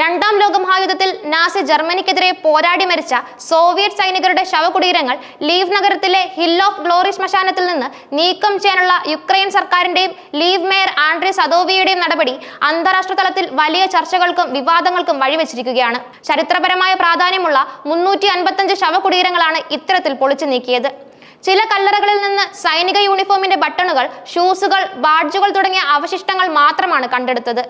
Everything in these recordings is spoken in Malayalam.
രണ്ടാം ലോകമഹായുദ്ധത്തിൽ നാസി ജർമ്മനിക്കെതിരെ പോരാടി മരിച്ച സോവിയറ്റ് സൈനികരുടെ ശവകുടീരങ്ങൾ ലീവ് നഗരത്തിലെ ഹിൽ ഓഫ് ഗ്ലോറി ശ്മശാനത്തിൽ നിന്ന് നീക്കം ചെയ്യാനുള്ള യുക്രൈൻ സർക്കാരിന്റെയും ലീവ് മേയർ ആൻഡ്രി സദോവിയുടെയും നടപടി അന്താരാഷ്ട്ര തലത്തിൽ വലിയ ചർച്ചകൾക്കും വിവാദങ്ങൾക്കും വഴിവെച്ചിരിക്കുകയാണ്. ചരിത്രപരമായ പ്രാധാന്യമുള്ള മുന്നൂറ്റി അൻപത്തഞ്ച് ശവകുടീരങ്ങളാണ് ഇത്തരത്തിൽ പൊളിച്ചു നീക്കിയത്. ചില കല്ലറകളിൽ നിന്ന് സൈനിക യൂണിഫോമിന്റെ ബട്ടണുകൾ ഷൂസുകൾ ബാഡ്ജുകൾ തുടങ്ങിയ അവശിഷ്ടങ്ങൾ മാത്രമാണ് കണ്ടെടുത്തത്.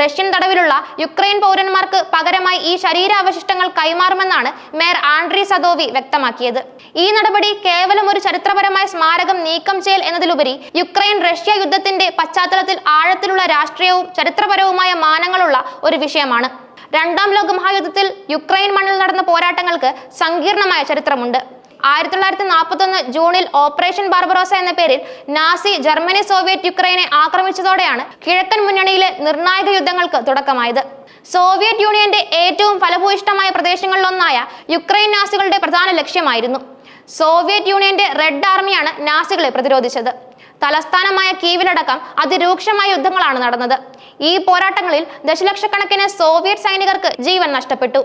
റഷ്യൻ തടവിലുള്ള യുക്രൈൻ പൗരന്മാർക്ക് പകരമായി ഈ ശരീര അവശിഷ്ടങ്ങൾ കൈമാറുമെന്നാണ് മേയർ ആൻഡ്രി സദോവി വ്യക്തമാക്കിയത്. ഈ നടപടി കേവലം ഒരു ചരിത്രപരമായ സ്മാരകം നീക്കം ചെയ്യൽ എന്നതിലുപരി യുക്രൈൻ റഷ്യ യുദ്ധത്തിന്റെ പശ്ചാത്തലത്തിൽ ആഴത്തിലുള്ള രാഷ്ട്രീയവും ചരിത്രപരവുമായ മാനങ്ങളുള്ള ഒരു വിഷയമാണ്. രണ്ടാം ലോക മഹായുദ്ധത്തിൽ യുക്രൈൻ മണ്ണിൽ നടന്ന പോരാട്ടങ്ങൾക്ക് സങ്കീർണമായ ചരിത്രമുണ്ട്. ആയിരത്തി തൊള്ളായിരത്തി നാൽപ്പത്തൊന്ന് ജൂണിൽ ഓപ്പറേഷൻ ബാർബറോസ എന്ന പേരിൽ നാസി ജർമ്മനി സോവിയറ്റ് യുക്രൈനെ ആക്രമിച്ചതോടെയാണ് കിഴക്കൻ മുന്നണിയിലെ നിർണായക യുദ്ധങ്ങൾക്ക് തുടക്കമായത്. സോവിയറ്റ് യൂണിയന്റെ ഏറ്റവും ഫലഭൂയിഷ്ടമായ പ്രദേശങ്ങളിലൊന്നായ യുക്രൈൻ നാസികളുടെ പ്രധാന ലക്ഷ്യമായിരുന്നു. സോവിയറ്റ് യൂണിയന്റെ റെഡ് ആർമിയാണ് നാസികളെ പ്രതിരോധിച്ചത്. തലസ്ഥാനമായ കീവിലടക്കം അതിരൂക്ഷമായ യുദ്ധങ്ങളാണ് നടന്നത്. ഈ പോരാട്ടങ്ങളിൽ ദശലക്ഷക്കണക്കിന് സോവിയറ്റ് സൈനികർക്ക് ജീവൻ നഷ്ടപ്പെട്ടു.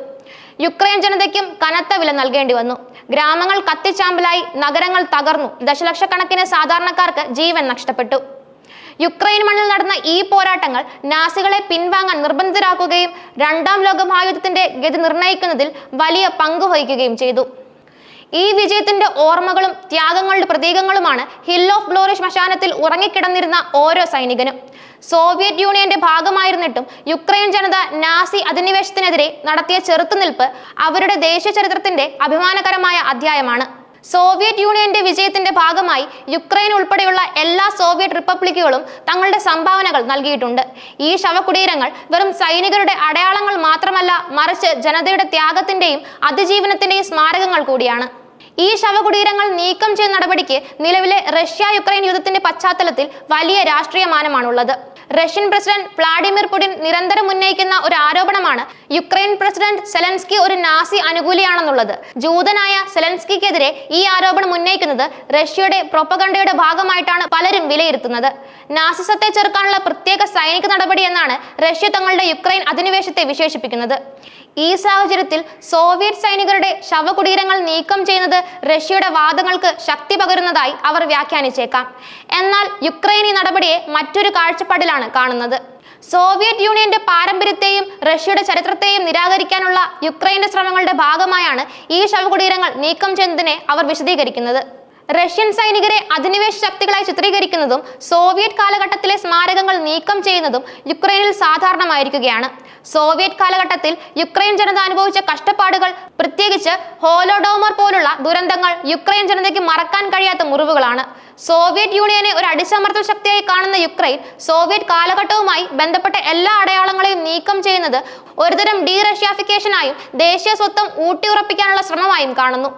യുക്രൈൻ ജനതയ്ക്കും കനത്ത വില നൽകേണ്ടി വന്നു. ഗ്രാമങ്ങൾ കത്തിച്ചാമ്പലായി നഗരങ്ങൾ തകർന്നു. ദശലക്ഷക്കണക്കിന് സാധാരണക്കാർക്ക് ജീവൻ നഷ്ടപ്പെട്ടു. യുക്രൈൻ മണ്ണിൽ നടന്ന ഈ പോരാട്ടങ്ങൾ നാസികളെ പിൻവാങ്ങാൻ നിർബന്ധിതരാക്കുകയും രണ്ടാം ലോക മഹായുദ്ധത്തിന്റെ ഗതി നിർണയിക്കുന്നതിൽ വലിയ പങ്ക് വഹിക്കുകയും ചെയ്തു. ഈ വിജയത്തിന്റെ ഓർമ്മകളും ത്യാഗങ്ങളുടെ പ്രതീകങ്ങളുമാണ് ഹിൽ ഓഫ് ഗ്ലോറി ശ്മശാനത്തിൽ ഉറങ്ങിക്കിടന്നിരുന്ന ഓരോ സൈനികനും. സോവിയറ്റ് യൂണിയന്റെ ഭാഗമായിരുന്നിട്ടും യുക്രൈൻ ജനത നാസി അധിനിവേശത്തിനെതിരെ നടത്തിയ ചെറുത്തുനിൽപ്പ് അവരുടെ ദേശീയ ചരിത്രത്തിന്റെ അഭിമാനകരമായ അധ്യായമാണ്. സോവിയറ്റ് യൂണിയന്റെ വിജയത്തിന്റെ ഭാഗമായി യുക്രൈൻ ഉൾപ്പെടെയുള്ള എല്ലാ സോവിയറ്റ് റിപ്പബ്ലിക്കുകളും തങ്ങളുടെ സംഭാവനകൾ നൽകിയിട്ടുണ്ട്. ഈ ശവകുടീരങ്ങൾ വെറും സൈനികരുടെ അടയാളങ്ങൾ മാത്രമല്ല മറിച്ച് ജനതയുടെ ത്യാഗത്തിന്റെയും അതിജീവനത്തിന്റെയും സ്മാരകങ്ങൾ കൂടിയാണ്. ഈ ശവകുടീരങ്ങൾ നീക്കം ചെയ്യുന്ന നടപടിക്ക് നിലവിലെ റഷ്യ യുക്രൈൻ യുദ്ധത്തിന്റെ പശ്ചാത്തലത്തിൽ വലിയ രാഷ്ട്രീയ മാനമാണുള്ളത്. റഷ്യൻ പ്രസിഡന്റ് വ്ളാഡിമിർ പുടിൻ നിരന്തരം ഉന്നയിക്കുന്ന ഒരു ആരോപണമാണ് യുക്രൈൻ പ്രസിഡന്റ് സെലൻസ്കി ഒരു നാസി അനുകൂലിയാണെന്നുള്ളത്. ജൂതനായ സെലൻസ്കിക്കെതിരെ ഈ ആരോപണം ഉന്നയിക്കുന്നത് റഷ്യയുടെ പ്രൊപ്പഗണ്ടയുടെ ഭാഗമായിട്ടാണ് പലരും വിലയിരുത്തുന്നത്. നാസിസത്തെ ചെറുക്കാനുള്ള പ്രത്യേക സൈനിക നടപടി എന്നാണ് റഷ്യ തങ്ങളുടെ യുക്രൈൻ അധിനിവേശത്തെ വിശേഷിപ്പിക്കുന്നത്. ഈ സാഹചര്യത്തിൽ സോവിയറ്റ് സൈനികരുടെ ശവകുടീരങ്ങൾ നീക്കം ചെയ്യുന്നത് റഷ്യയുടെ വാദങ്ങൾക്ക് ശക്തി പകരുന്നതായി അവർ വ്യാഖ്യാനിച്ചേക്കാം. എന്നാൽ യുക്രൈൻ ഈ നടപടിയെ മറ്റൊരു കാഴ്ചപ്പാടിലാണ് കാണുന്നത്. സോവിയറ്റ് യൂണിയന്റെ പാരമ്പര്യത്തെയും റഷ്യയുടെ ചരിത്രത്തെയും നിരാകരിക്കാനുള്ള യുക്രൈന്റെ ശ്രമങ്ങളുടെ ഭാഗമായാണ് ഈ ശവകുടീരങ്ങൾ നീക്കം ചെയ്യുന്നതിനെ അവർ വിശദീകരിക്കുന്നത്. റഷ്യൻ സൈനികരെ അധിനിവേശ ശക്തികളായി ചിത്രീകരിക്കുന്നതും സോവിയറ്റ് കാലഘട്ടത്തിലെ സ്മാരകങ്ങൾ നീക്കം ചെയ്യുന്നതും യുക്രൈനിൽ സാധാരണമായിരിക്കുകയാണ്. സോവിയറ്റ് കാലഘട്ടത്തിൽ യുക്രൈൻ ജനത അനുഭവിച്ച കഷ്ടപ്പാടുകൾ പ്രത്യേകിച്ച് ഹോലോഡോമർ പോലുള്ള ദുരന്തങ്ങൾ യുക്രൈൻ ജനതയ്ക്ക് മറക്കാൻ കഴിയാത്ത മുറിവുകളാണ്. സോവിയറ്റ് യൂണിയനെ ഒരു അടിച്ചമർത്തൽ ശക്തിയായി കാണുന്ന യുക്രൈൻ സോവിയറ്റ് കാലഘട്ടവുമായി ബന്ധപ്പെട്ട എല്ലാ അടയാളങ്ങളെയും നീക്കം ചെയ്യുന്നത് ഒരുതരം ഡീ റഷ്യാഫിക്കേഷനായും ദേശീയ സ്വത്വം ഊട്ടിയുറപ്പിക്കാനുള്ള ശ്രമമായും കാണുന്നു.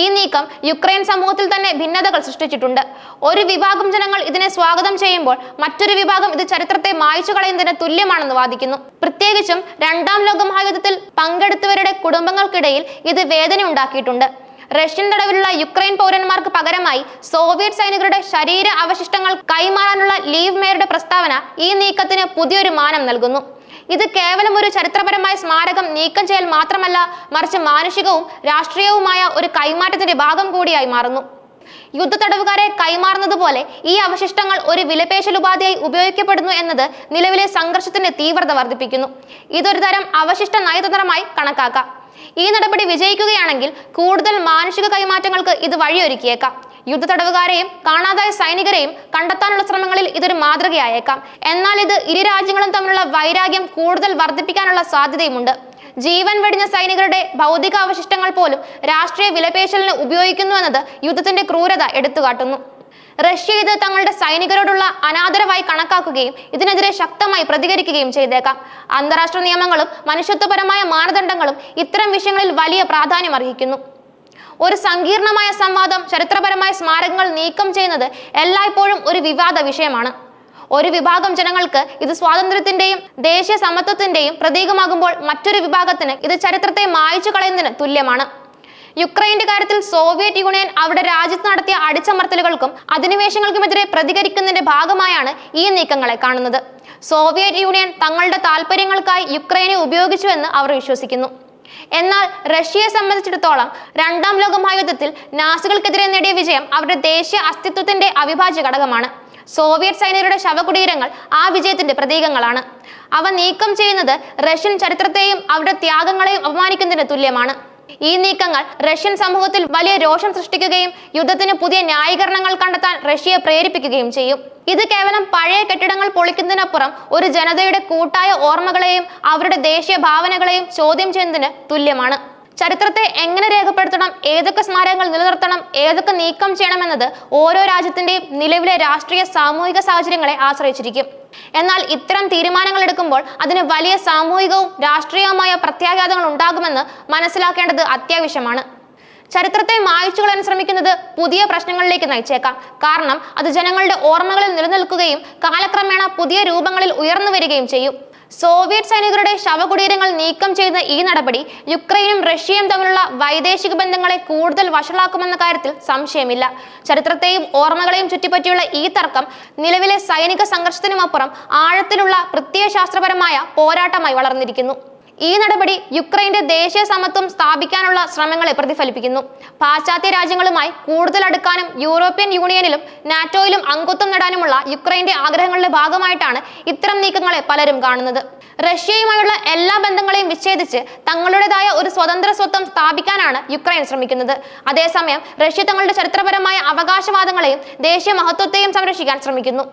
ഈ നീക്കം യുക്രൈൻ സമൂഹത്തിൽ തന്നെ ഭിന്നതകൾ സൃഷ്ടിച്ചിട്ടുണ്ട്. ഒരു വിഭാഗം ജനങ്ങൾ ഇതിനെ സ്വാഗതം ചെയ്യുമ്പോൾ മറ്റൊരു വിഭാഗം ഇത് ചരിത്രത്തെ മായ്ച്ചു കളയുന്നതിന് തുല്യമാണെന്ന് വാദിക്കുന്നു. പ്രത്യേകിച്ചും രണ്ടാം ലോക മഹായുദ്ധത്തിൽ പങ്കെടുത്തവരുടെ കുടുംബങ്ങൾക്കിടയിൽ ഇത് വേദന ഉണ്ടാക്കിയിട്ടുണ്ട് റഷ്യൻ തടവിലുള്ള യുക്രൈൻ പൗരന്മാർക്ക് പകരമായി സോവിയറ്റ് സൈനികരുടെ ശരീര അവശിഷ്ടങ്ങൾ കൈമാറാനുള്ള ലീവ് മേയറുടെ പ്രസ്താവന ഈ നീക്കത്തിന് പുതിയൊരു മാനം നൽകുന്നു. ഇത് കേവലം ഒരു ചരിത്രപരമായ സ്മാരകം നീക്കം ചെയ്യൽ മാത്രമല്ല മറിച്ച് മാനുഷികവും രാഷ്ട്രീയവുമായ ഒരു കൈമാറ്റത്തിന്റെ ഭാഗം കൂടിയായി മാറുന്നു. യുദ്ധ തടവുകാരെ കൈമാറുന്നത് പോലെ ഈ അവശിഷ്ടങ്ങൾ ഒരു വിലപേശൽ ഉപാധിയായി ഉപയോഗിക്കപ്പെടുന്നു എന്നത് നിലവിലെ സംഘർഷത്തിന്റെ തീവ്രത വർദ്ധിപ്പിക്കുന്നു. ഇതൊരു തരം അവശിഷ്ട നയതന്ത്രമായി കണക്കാക്കാം. ഈ നടപടി വിജയിക്കുകയാണെങ്കിൽ കൂടുതൽ മാനുഷിക കൈമാറ്റങ്ങൾക്ക് ഇത് വഴിയൊരുക്കിയേക്കാം. യുദ്ധ തടവുകാരെയും കാണാതായ സൈനികരെയും കണ്ടെത്താനുള്ള ശ്രമങ്ങളിൽ ഇതൊരു മാതൃകയായേക്കാം. എന്നാൽ ഇത് ഇരു രാജ്യങ്ങളും തമ്മിലുള്ള വൈരാഗ്യം കൂടുതൽ വർദ്ധിപ്പിക്കാനുള്ള സാധ്യതയുമുണ്ട്. ജീവൻ വെടിഞ്ഞ സൈനികരുടെ ഭൗതിക അവശിഷ്ടങ്ങൾ പോലും രാഷ്ട്രീയ വിലപേശലിന് ഉപയോഗിക്കുന്നു എന്നത് യുദ്ധത്തിന്റെ ക്രൂരത എടുത്തുകാട്ടുന്നു. റഷ്യ ഇത് തങ്ങളുടെ സൈനികരോടുള്ള അനാദരവായി കണക്കാക്കുകയും ഇതിനെതിരെ ശക്തമായി പ്രതികരിക്കുകയും ചെയ്തേക്കാം. അന്താരാഷ്ട്ര നിയമങ്ങളും മനുഷ്യത്വപരമായ മാനദണ്ഡങ്ങളും ഇത്തരം വിഷയങ്ങളിൽ വലിയ പ്രാധാന്യം അർഹിക്കുന്നു. ഒരു സങ്കീർണമായ സംവാദം ചരിത്രപരമായ സ്മാരകങ്ങൾ നീക്കം ചെയ്യുന്നത് എല്ലായ്പ്പോഴും ഒരു വിവാദ വിഷയമാണ്. ഒരു വിഭാഗം ജനങ്ങൾക്ക് ഇത് സ്വാതന്ത്ര്യത്തിന്റെയും ദേശീയ സമത്വത്തിന്റെയും പ്രതീകമാകുമ്പോൾ മറ്റൊരു വിഭാഗത്തിന് ഇത് ചരിത്രത്തെ മായച്ചു കളയുന്നതിന് തുല്യമാണ്. യുക്രൈന്റെ കാര്യത്തിൽ സോവിയറ്റ് യൂണിയൻ അവിടെ രാജ്യത്ത് നടത്തിയ അടിച്ചമർത്തലുകൾക്കും അധിനിവേശങ്ങൾക്കുമെതിരെ പ്രതികരിക്കുന്നതിന്റെ ഭാഗമായാണ് ഈ നീക്കങ്ങളെ കാണുന്നത്. സോവിയറ്റ് യൂണിയൻ തങ്ങളുടെ താല്പര്യങ്ങൾക്കായി യുക്രൈനെ ഉപയോഗിച്ചുവെന്ന് അവർ വിശ്വസിക്കുന്നു. എന്നാൽ റഷ്യയെ സംബന്ധിച്ചിടത്തോളം രണ്ടാം ലോക മഹായുദ്ധത്തിൽ നാസികൾക്കെതിരെ നേടിയ വിജയം അവരുടെ ദേശീയ അസ്തിത്വത്തിന്റെ അവിഭാജ്യ ഘടകമാണ്. സോവിയറ്റ് സൈനികരുടെ ശവകുടീരങ്ങൾ ആ വിജയത്തിന്റെ പ്രതീകങ്ങളാണ്. അവ നീക്കം ചെയ്യുന്നത് റഷ്യൻ ചരിത്രത്തെയും അവരുടെ ത്യാഗങ്ങളെയും അപമാനിക്കുന്നതിന് തുല്യമാണ്. ഈ നീക്കങ്ങൾ റഷ്യൻ സമൂഹത്തിൽ വലിയ രോഷം സൃഷ്ടിക്കുകയും യുദ്ധത്തിന് പുതിയ ന്യായീകരണങ്ങൾ കണ്ടെത്താൻ റഷ്യയെ പ്രേരിപ്പിക്കുകയും ചെയ്യും. ഇത് കേവലം പഴയ കെട്ടിടങ്ങൾ പൊളിക്കുന്നതിനപ്പുറം ഒരു ജനതയുടെ കൂട്ടായ ഓർമ്മകളെയും അവരുടെ ദേശീയ ഭാവനകളെയും ചോദ്യം ചെയ്യുന്നതിന് തുല്യമാണ്. ചരിത്രത്തെ എങ്ങനെ രേഖപ്പെടുത്തണം ഏതൊക്കെ സ്മാരകങ്ങൾ നിലനിർത്തണം ഏതൊക്കെ നീക്കം ചെയ്യണമെന്നത് ഓരോ രാജ്യത്തിന്റെയും നിലവിലെ രാഷ്ട്രീയ സാമൂഹിക സാഹചര്യങ്ങളെ ആശ്രയിച്ചിരിക്കും. എന്നാൽ ഇത്തരം തീരുമാനങ്ങൾ എടുക്കുമ്പോൾ അതിന് വലിയ സാമൂഹികവും രാഷ്ട്രീയവുമായ പ്രത്യാഘാതങ്ങൾ ഉണ്ടാകുമെന്ന് മനസ്സിലാക്കേണ്ടത് അത്യാവശ്യമാണ്. ചരിത്രത്തെ മായ്ച്ചു കളയാൻ ശ്രമിക്കുന്നത് പുതിയ പ്രശ്നങ്ങളിലേക്ക് നയിച്ചേക്കാം. കാരണം അത് ജനങ്ങളുടെ ഓർമ്മകളിൽ നിലനിൽക്കുകയും കാലക്രമേണ പുതിയ രൂപങ്ങളിൽ ഉയർന്നു വരികയും ചെയ്യും. സോവിയറ്റ് സൈനികരുടെ ശവകുടീരങ്ങൾ നീക്കം ചെയ്യുന്ന ഈ നടപടി യുക്രൈനും റഷ്യയും തമ്മിലുള്ള വൈദേശിക ബന്ധങ്ങളെ കൂടുതൽ വഷളാക്കുമെന്ന കാര്യത്തിൽ സംശയമില്ല. ചരിത്രത്തെയും ഓർമ്മകളെയും ചുറ്റിപ്പറ്റിയുള്ള ഈ തർക്കം നിലവിലെ സൈനിക സംഘർഷത്തിനുമപ്പുറം ആഴത്തിലുള്ള പ്രത്യയശാസ്ത്രപരമായ പോരാട്ടമായി വളർന്നിരിക്കുന്നു. ഈ നടപടി യുക്രൈന്റെ ദേശീയ സമത്വം സ്ഥാപിക്കാനുള്ള ശ്രമങ്ങളെ പ്രതിഫലിപ്പിക്കുന്നു. പാശ്ചാത്യ രാജ്യങ്ങളുമായി കൂടുതൽ അടുക്കാനും യൂറോപ്യൻ യൂണിയനിലും നാറ്റോയിലും അംഗത്വം നേടാനുമുള്ള യുക്രൈന്റെ ആഗ്രഹങ്ങളുടെ ഭാഗമായിട്ടാണ് ഇത്തരം നീക്കങ്ങളെ പലരും കാണുന്നത്. റഷ്യയുമായുള്ള എല്ലാ ബന്ധങ്ങളെയും വിച്ഛേദിച്ച് തങ്ങളുടേതായ ഒരു സ്വതന്ത്ര സ്വത്വം സ്ഥാപിക്കാനാണ് യുക്രൈൻ ശ്രമിക്കുന്നത്. അതേസമയം റഷ്യ തങ്ങളുടെ ചരിത്രപരമായ അവകാശവാദങ്ങളെയും ദേശീയ മഹത്വത്തെയും സംരക്ഷിക്കാൻ ശ്രമിക്കുന്നു.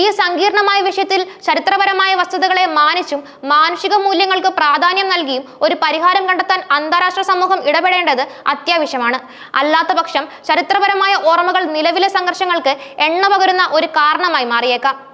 ഈ സങ്കീർണമായ വിഷയത്തിൽ ചരിത്രപരമായ വസ്തുതകളെ മാനിച്ചും മാനുഷിക മൂല്യങ്ങൾക്ക് പ്രാധാന്യം നൽകിയും ഒരു പരിഹാരം കണ്ടെത്താൻ അന്താരാഷ്ട്ര സമൂഹം ഇടപെടേണ്ടത് അത്യാവശ്യമാണ്. അല്ലാത്ത പക്ഷം ചരിത്രപരമായ ഓർമ്മകൾ നിലവിലെ സംഘർഷങ്ങൾക്ക് എണ്ണ പകരുന്ന ഒരു കാരണമായി മാറിയേക്കാം.